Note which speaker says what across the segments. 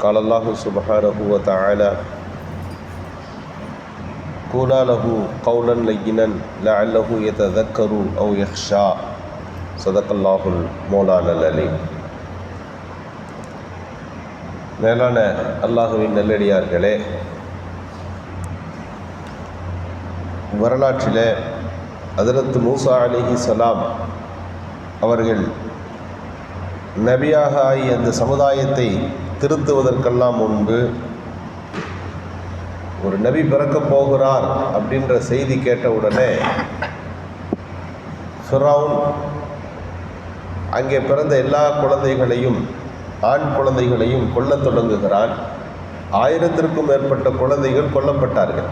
Speaker 1: قال الله سبحانه وتعالى قولا له قولا لينا لعله يتذكر أو يخشى صدق الله المولانا العليم மேலான அல்லாஹுவின் நல்லடியார்களே வரலாற்றில் ஹதரத் மூசா அலிஹி சலாம் அவர்கள் நபியாக ஆகி அந்த சமுதாயத்தை திருத்துவதற்கெல்லாம் முன்பு ஒரு நபி பிறக்கப் போகிறார் அப்படின்ற செய்தி கேட்ட உடனே ஃபிரௌன் அங்கே பிறந்த எல்லா குழந்தைகளையும் ஆண் குழந்தைகளையும் கொல்லத் தொடங்குகிறான். ஆயிரத்திற்கும் மேற்பட்ட குழந்தைகள் கொல்லப்பட்டார்கள்.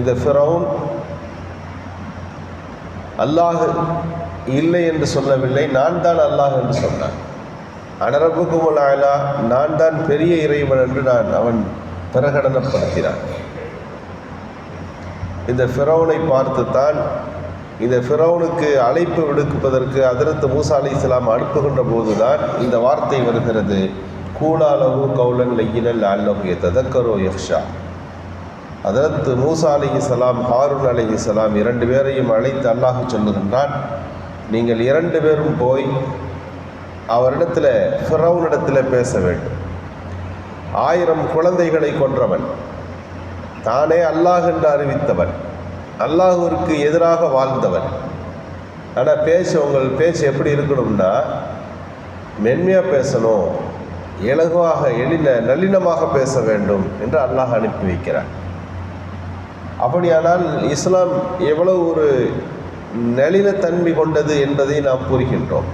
Speaker 1: இந்த ஃபிரௌன் அல்லாஹ் இல்லை என்று சொல்லவில்லை நான் தான் அல்லாஹ் என்று சொன்னான். அனரபுக்கும் ஆயலா நான் தான் பெரிய இறைவன் என்று நான் அவன் பிரகடனப்படுத்தினான். இந்த ஃபிரௌனை பார்த்துத்தான் இந்த ஃபிரௌனுக்கு அழைப்பு விடுப்பதற்கு அதிரத்து மூசா அலி இஸ்லாம் அனுப்புகின்ற போதுதான் இந்த வார்த்தை வருகிறது. கூலாலவு கவுலன் லையினல் அல்லஹு ததக்கரோ யக்ஷா அதரத்து மூசா அலி இஸ்லாம் ஹாரூன் அலி இஸ்லாம் இரண்டு பேரையும் அழைத்து அல்லாஹ் சொல்லுகின்றான் நீங்கள் இரண்டு பேரும் போய் அவரிடத்தில் ஃபிரௌனிடத்தில் பேச வேண்டும். ஆயிரம் குழந்தைகளை கொன்றவன். தானே அல்லாஹ் என்று அறிவித்தவன். அல்லாஹூருக்கு எதிராக வாழ்ந்தவன். ஆனால் பேச உங்கள் பேச்சு எப்படி இருக்கணும்னா மென்மையாக பேசணும். இலகுவாக எளின நளினமாக பேச வேண்டும் என்று அல்லாஹ் அனுப்பி வைக்கிறான். அப்படியானால் இஸ்லாம் எவ்வளவு ஒரு நளினத்தன்மை கொண்டது என்பதை நாம் கூறுகின்றோம்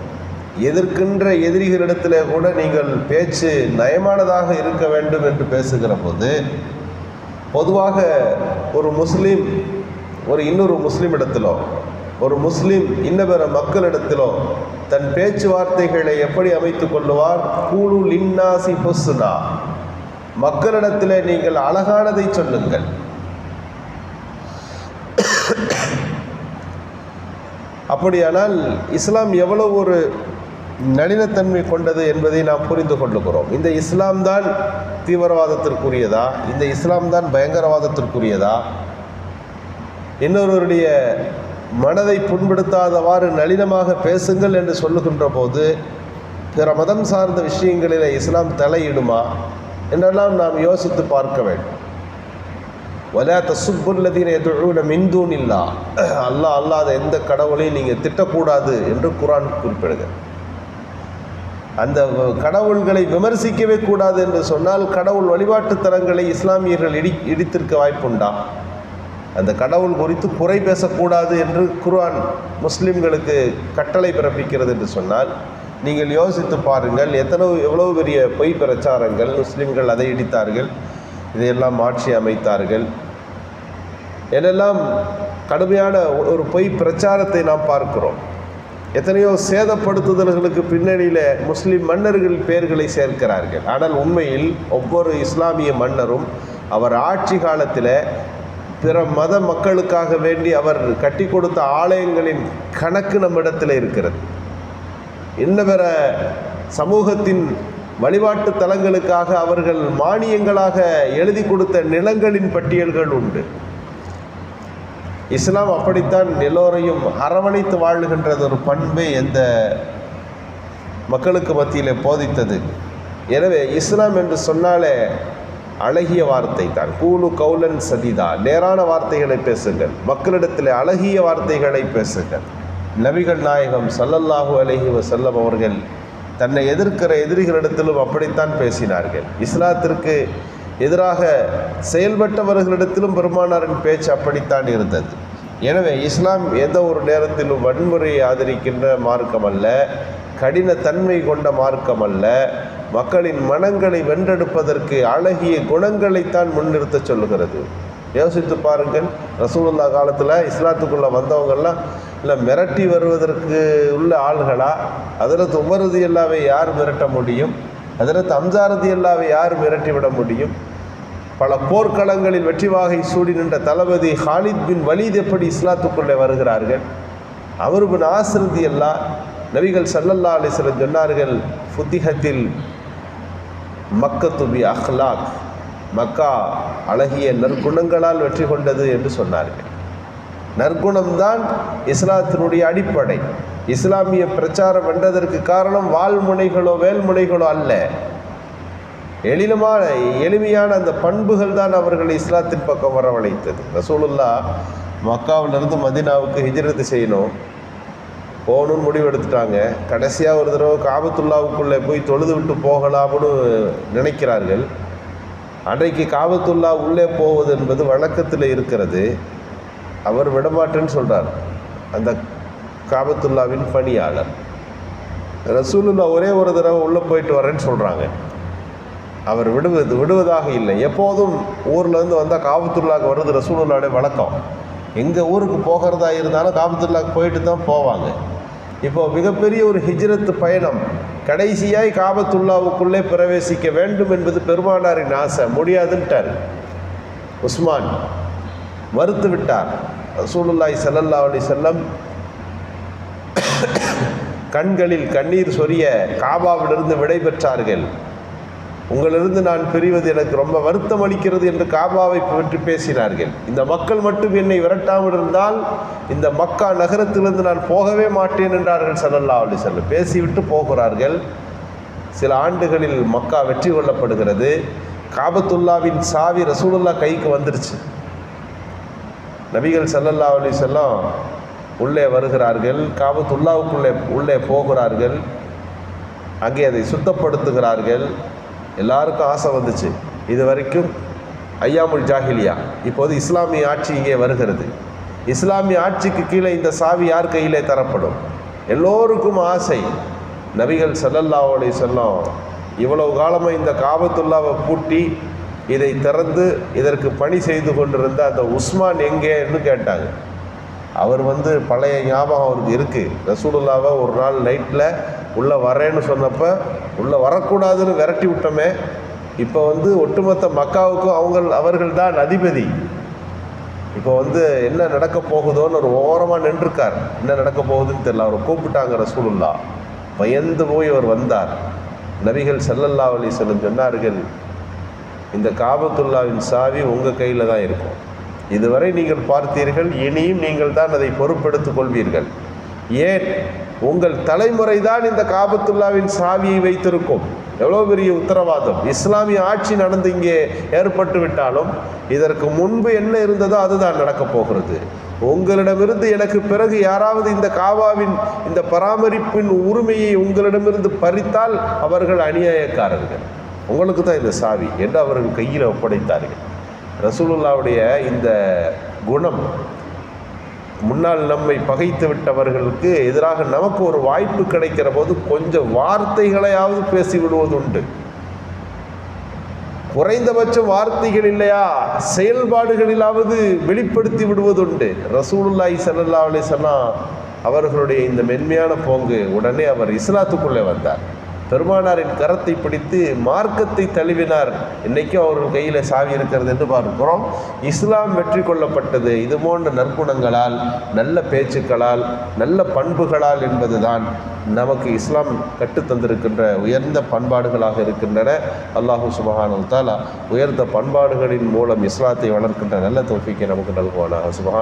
Speaker 1: எதிர்க்கின்ற எதிரிகளிடத்தில் கூட நீங்கள் பேச்சு நயமானதாக இருக்க வேண்டும் என்று பேசுகிற போது பொதுவாக ஒரு முஸ்லீம் ஒரு இன்னொரு முஸ்லீம் இடத்திலோ ஒரு முஸ்லீம் இன்னபெற மக்களிடத்திலோ தன் பேச்சுவார்த்தைகளை எப்படி அமைத்து கொள்ளுவார்? கூழு லின்னாசி பொசுனா மக்களிடத்தில் நீங்கள் அழகானதை சொல்லுங்கள். அப்படியானால் இஸ்லாம் எவ்வளவு ஒரு நளினத்தன்மை கொண்டது என்பதை நாம் புரிந்து கொள்ளுகிறோம். இந்த இஸ்லாம் தான் தீவிரவாதத்திற்குரியதா? இந்த இஸ்லாம் தான் பயங்கரவாதத்திற்குரியதா? இன்னொருவருடைய மனதை புண்படுத்தாதவாறு நளினமாக பேசுங்கள் என்று சொல்லுகின்ற போது பிற மதம் சார்ந்த விஷயங்களில் இஸ்லாம் தலையிடுமா என்றெல்லாம் நாம் யோசித்து பார்க்க வேண்டும். வலா தசுப்புல்லதீன எதுழுன மின்தூன் இல்லா அல்லாஹ் அல்லாத எந்த கடவுளையும் நீங்கள் திட்டக்கூடாது என்று குரான் குறிப்பிடுகிறது. அந்த கடவுள்களை விமர்சிக்கவே கூடாது என்று சொன்னால் கடவுள் வழிபாட்டு தலங்களை இஸ்லாமியர்கள் இடி இடித்திருக்க வாய்ப்புண்டா? அந்த கடவுள் குறித்து குறை பேசக்கூடாது என்று குர்ஆன் முஸ்லிம்களுக்கு கட்டளை பிறப்பிக்கிறது என்று சொன்னால் நீங்கள் யோசித்து பாருங்கள் எத்தனை எவ்வளவு பெரிய பொய் பிரச்சாரங்கள் முஸ்லிம்கள் அதை இடித்தார்கள் இதையெல்லாம் ஆட்சி அமைத்தார்கள். என்னெல்லாம் கடுமையான ஒரு பொய் பிரச்சாரத்தை நாம் பார்க்கிறோம். எத்தனையோ சேதப்படுத்துதல்களுக்கு பின்னணியில் முஸ்லீம் மன்னர்கள் பெயர்களை சேர்க்கிறார்கள். ஆனால் உண்மையில் ஒவ்வொரு இஸ்லாமிய மன்னரும் அவர் ஆட்சி காலத்தில் பிற மத மக்களுக்காக வேண்டி அவர் கட்டி கொடுத்த ஆலயங்களின் கணக்கு நம்மிடத்தில் இருக்கிறது. இன்ன பிற சமூகத்தின் வழிபாட்டு தலங்களுக்காக அவர்கள் மானியங்களாக எழுதி கொடுத்த நிலங்களின் பட்டியல்கள் உண்டு. இஸ்லாம் அப்படித்தான் எல்லோரையும் அரவணைத்து வாழுகின்றது ஒரு பண்பை எந்த மக்களுக்கு மத்தியில் போதித்தது. எனவே இஸ்லாம் என்று சொன்னாலே அழகிய வார்த்தை தான். கூலு கவுலன் சதிதா நேரான வார்த்தைகளை பேசுங்கள். மக்களிடத்தில் அழகிய வார்த்தைகளை பேசுங்கள். நபிகள் நாயகம் சல்லல்லாஹூ அலஹி வசல்லம் அவர்கள் தன்னை எதிர்க்கிற எதிரிகளிடத்திலும் அப்படித்தான் பேசினார்கள். இஸ்லாத்திற்கு எதிராக செயல்பட்டவர்களிடத்திலும் பெருமானாரின் பேச்சு அப்படித்தான் இருந்தது. எனவே இஸ்லாம் எந்த ஒரு நேரத்திலும் வன்முறையை ஆதரிக்கின்ற மார்க்கம் அல்ல கடினத்தன்மை தன்மை கொண்ட மார்க்கம் அல்ல மக்களின் மனங்களை வென்றெடுப்பதற்கு அழகிய குணங்களைத்தான் முன்னிறுத்த சொல்லுகிறது. யோசித்து பாருங்கள் ரசூலுல்லா காலத்தில் இஸ்லாத்துக்குள்ளே வந்தவங்கள்லாம் இல்லை மிரட்டி வருவதற்கு உள்ள ஆள்களா? அதில் உமருதி எல்லாவை யார் மிரட்ட முடியும்? அதில் தம்சாரதி எல்லாவை யார் மிரட்டி விட முடியும்? பல போர்க்களங்களில் வெற்றிவாகை சூடி நின்ற தளபதி ஹாலித் பின் வலீத் எப்படி இஸ்லாத்துக்குள்ளே வருகிறார்கள்? அவர் பின் ஆசிரதி அல்லா நபிகள் சல்லல்லா அலிஸ்லம் சொன்னார்கள் ஃபுத்திஹத்தில் மக்கத்துபி அஹ்லாக். மக்கா அழகிய நற்குணங்களால் வெற்றி கொண்டது என்று சொன்னார்கள். நற்குணம்தான் இஸ்லாத்தினுடைய அடிப்படை. இஸ்லாமிய பிரச்சாரம் என்றதற்கு காரணம் வால்முனைகளோ வேல்முனைகளோ அல்ல. எளிமையான எளிமையான அந்த பண்புகள் தான் அவர்களை இஸ்லாத்தின் பக்கம் வரவழைத்தது. ரசூலுல்லா மக்காவிலிருந்து மதினாவுக்கு ஹிஜரத்து செய்யணும். போகணும்னு முடிவு எடுத்துட்டாங்க கடைசியாக ஒரு தடவை காபத்துல்லாவுக்குள்ளே போய் தொழுது விட்டு போகலாம்னு நினைக்கிறார்கள். அன்றைக்கு காபத்துல்லா உள்ளே போவது என்பது வழக்கத்தில் இருக்கிறது. அவர் விடமாட்டேன்னு சொல்கிறார் அந்த காபத்துல்லாவின் பணியாளர். ரசூலுல்லா ஒரே ஒரு தடவை உள்ளே போயிட்டு வரேன்னு சொல்கிறாங்க அவர் விடுவது விடுவதாக இல்லை. எப்போதும் ஊர்லேருந்து வந்தால் காபத்துல்லாக்கு வர்றது ரசூலுல்லாவுடைய வழக்கம். எங்கள் ஊருக்கு போகிறதா இருந்தாலும் காபத்துள்ளாக்கு போயிட்டு தான் போவாங்க. இப்போ மிகப்பெரிய ஒரு ஹிஜ்ரத் பயணம். கடைசியாய் காபத்துல்லாவுக்குள்ளே பிரவேசிக்க வேண்டும் என்பது பெருமானாரின் ஆசை. முடியாதுன்ட்டார். உஸ்மான் மறுத்து விட்டார். ரசூலுல்லாய் ஸல்லல்லாஹு அலி செல்லம் கண்களில் கண்ணீர் சொரிய காபாவிலிருந்து விடை உங்களிருந்து நான் பிரிவது எனக்கு ரொம்ப வருத்தம் அளிக்கிறது என்று காபாவை பற்றி பேசினார்கள். இந்த மக்கள் மட்டும் என்னை விரட்டாமல் இருந்தால் இந்த மக்கா நகரத்திலிருந்து நான் போகவே மாட்டேன் என்றார்கள் சல்லல்லா அலி வஸல்லம். பேசிவிட்டு போகிறார்கள். சில ஆண்டுகளில் மக்கா வெற்றி கொள்ளப்படுகிறது. காபத்துல்லாவின் சாவி ரசூலுல்லா கைக்கு வந்துருச்சு. நபிகள் சல்லல்லா அலி செல்லம் உள்ளே வருகிறார்கள். காபத்துல்லாவுக்குள்ளே உள்ளே போகிறார்கள். அங்கே அதை சுத்தப்படுத்துகிறார்கள். எல்லாருக்கும் ஆசை வந்துச்சு. இது வரைக்கும் ஐயாமுல் ஜாஹிலியா இப்போது இஸ்லாமிய ஆட்சி இங்கே வருகிறது. இஸ்லாமிய ஆட்சிக்கு கீழே இந்த சாவி யார் கையிலே தரப்படும்? எல்லோருக்கும் ஆசை. நபிகள் ஸல்லல்லாஹு அலைஹி வஸல்லம் இவ்வளவு காலமாக இந்த காபத்துல்லாவை பூட்டி இதை திறந்து இதற்கு பணி செய்து கொண்டிருந்த அந்த உஸ்மான் எங்கேன்னு கேட்டாங்க. அவர் வந்து பழைய ஞாபகம் அவருக்கு இருக்குது ரசூலுல்லாவை ஒரு நாள் நைட்டில் உள்ளே வரேன்னு சொன்னப்போ உள்ளே வரக்கூடாதுன்னு விரட்டி விட்டோமே இப்போ வந்து ஒட்டுமொத்த மக்காவுக்கும் அவங்க அவர்கள் தான் அதிபதி. இப்போ வந்து என்ன நடக்க போகுதோன்னு ஒரு ஓரமாக நின்றுருக்கார். என்ன நடக்க போகுதுன்னு தெரியல அவரை கூப்பிட்டாங்க ரசூலுல்லா. பயந்து போய் அவர் வந்தார். நபிகள் செல்லல்லா அலி வஸல்லம் சொன்னார்கள் இந்த காபத்துல்லாவின் சாவி உங்கள் கையில் தான் இருக்கும். இதுவரை நீங்கள் பார்த்தீர்கள் இனியும் நீங்கள் தான் அதை பொறுப்பெடுத்துக் கொள்வீர்கள். ஏன்? உங்கள் தலைமுறை தான் இந்த காபத்துல்லாவின் சாவியை வைத்திருக்கும். எவ்வளோ பெரிய உத்தரவாதம். இஸ்லாமிய ஆட்சி நடந்து இங்கே ஏற்பட்டு விட்டாலும் இதற்கு முன்பு என்ன இருந்ததோ அதுதான் நடக்கப் போகிறது. உங்களிடமிருந்து எனக்கு பிறகு யாராவது இந்த காவாவின் இந்த பராமரிப்பின் உரிமையை உங்களிடமிருந்து பறித்தால் அவர்கள் அநியாயக்காரர்கள். உங்களுக்கு தான் இந்த சாவி என்று அவர்கள் கையில் ஒப்படைத்தார்கள். ரசூலுல்லாவுடைய இந்த குணம் முன்னால் நம்மை பகைத்து விட்டவர்களுக்கு எதிராக நமக்கு ஒரு வாய்ப்பு கிடைக்கிற போது கொஞ்சம் வார்த்தைகளையாவது பேசி விடுவதுண்டு குறைந்தபட்சம் வார்த்தைகள் இல்லையா? செயல்பாடுகளிலாவது வெளிப்படுத்தி விடுவதுண்டு ரசூலுல்லாஹி சல்லா அலிசல்லாம் அவர்களுடைய இந்த மென்மையான போங்கு உடனே அவர் இஸ்லாத்துக்குள்ளே வந்தார். பெருமானாரின் கரத்தை பிடித்து மார்க்கத்தை தழுவினார். இன்றைக்கும் அவர்கள் கையில் சாவி இருக்கிறது என்று பார்க்கிறோம். இஸ்லாம் வெற்றி கொள்ளப்பட்டது. இது போன்ற நற்குணங்களால் நல்ல பேச்சுக்களால் நல்ல பண்புகளால் என்பதுதான் நமக்கு இஸ்லாம் கற்றுத்தந்திருக்கின்ற உயர்ந்த பண்பாடுகளாக இருக்கின்றன. அல்லாஹு சுபஹானு தாலா உயர்ந்த பண்பாடுகளின் மூலம் இஸ்லாத்தை வளர்க்கின்ற நல்ல தோஃபிக்கை நமக்கு நல்குவானாக. சுபஹான்